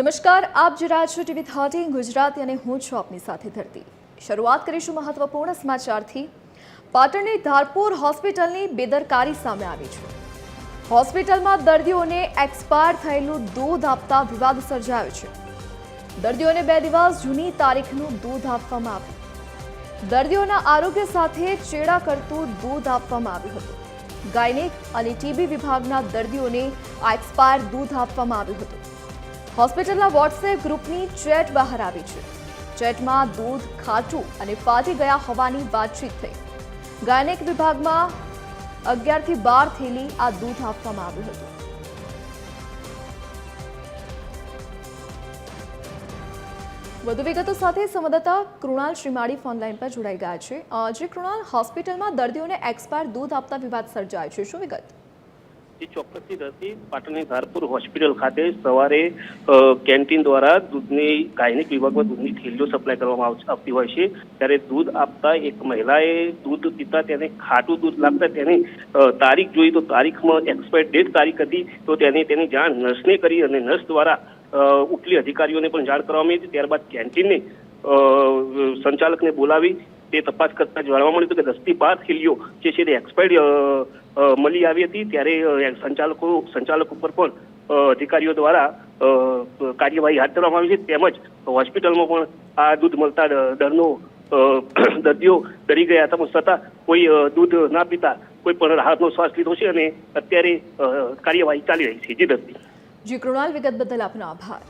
નમસ્કાર, આપ જે રહ્યા ટીવી થર્ટી ગુજરાતી અને હું છું આપની સાથે ધરતી. શરૂઆત કરીશું મહત્વપૂર્ણ સમાચારથી. પાટણની ધારપુર હોસ્પિટલની બેદરકારી સામે આવી છે. હોસ્પિટલમાં દર્દીઓને એક્સપાયર થયેલું દૂધ આપતા વિવાદ સર્જાયો છે. દર્દીઓને બે દિવસ જૂની તારીખનું દૂધ આપવામાં આવ્યું. દર્દીઓના આરોગ્ય સાથે ચેડા કરતું દૂધ આપવામાં આવ્યું હતું. ગાયનેક અને ટીબી વિભાગના દર્દીઓને આ એક્સપાયર દૂધ આપવામાં આવ્યું હતું. હોસ્પિટલના વોટ્સએપ ગ્રુપની ચેટ બહાર આવી છે. ચેટમાં દૂધ ખાટું અને ફાટી ગયા હોવાની વાતચીત થઈ. ગાયનેક વિભાગમાં અગિયારથી બાર થેલી આ દૂધ આપવામાં આવ્યું હતું. વધુ વિગતો સાથે સંવાદદાતા કૃણાલ શ્રીમાળી ફોનલાઈન પર જોડાઈ ગયા છે. જે કૃણાલ, હોસ્પિટલમાં દર્દીઓને એક્સપાયર દૂધ આપતા વિવાદ સર્જાયો છે. શું વિગત? એ ચોક્કસથી ધરતી પાટણની ધારપુર હોસ્પિટલ ખાતે સવારે કેન્ટીન દ્વારા દૂધની, ગાયનિક વિભાગમાં દૂધની થેલીઓ સપ્લાય કરવામાં આવ- આવતી હોય છે. ત્યારે દૂધ આપતા એક મહિલાએ દૂધ પીતા તેને ખાટું દૂધ લાગતા તેની તારીખ જોઈ તો તારીખમાં એક્સપાયર ડેટ તારીખ હતી તો તેને, તેની જાણ નર્સને કરી અને નર્સ દ્વારા ઉપલી અધિકારીઓને પણ જાણ કરવામાં આવી ત્યારબાદ કેન્ટીનને સંચાલકને બોલાવી તે તપાસ કરતા જાણવા મળ્યું હતું કે દસથી બાર થેલીઓ જે છે તે એક્સપાયર્ડ મળી આવી હતી ત્યારે સંચાલકો, સંચાલક ઉપર પણ અધિકારીઓ દ્વારા કાર્યવાહી હાથ ધરવામાં આવી છે. તેમજ હોસ્પિટલમાં પણ આ દૂધ મળતા દરનો દર્દીઓ ડરી ગયા હતા. પણ છતાં કોઈ દૂધ ના પીતા કોઈ પણ રાહતનો શ્વાસ લીધો છે અને અત્યારે કાર્યવાહી ચાલી રહી છે. જી દર્દી. જી કૃણાલ વિગત બદલ આપનો આભાર.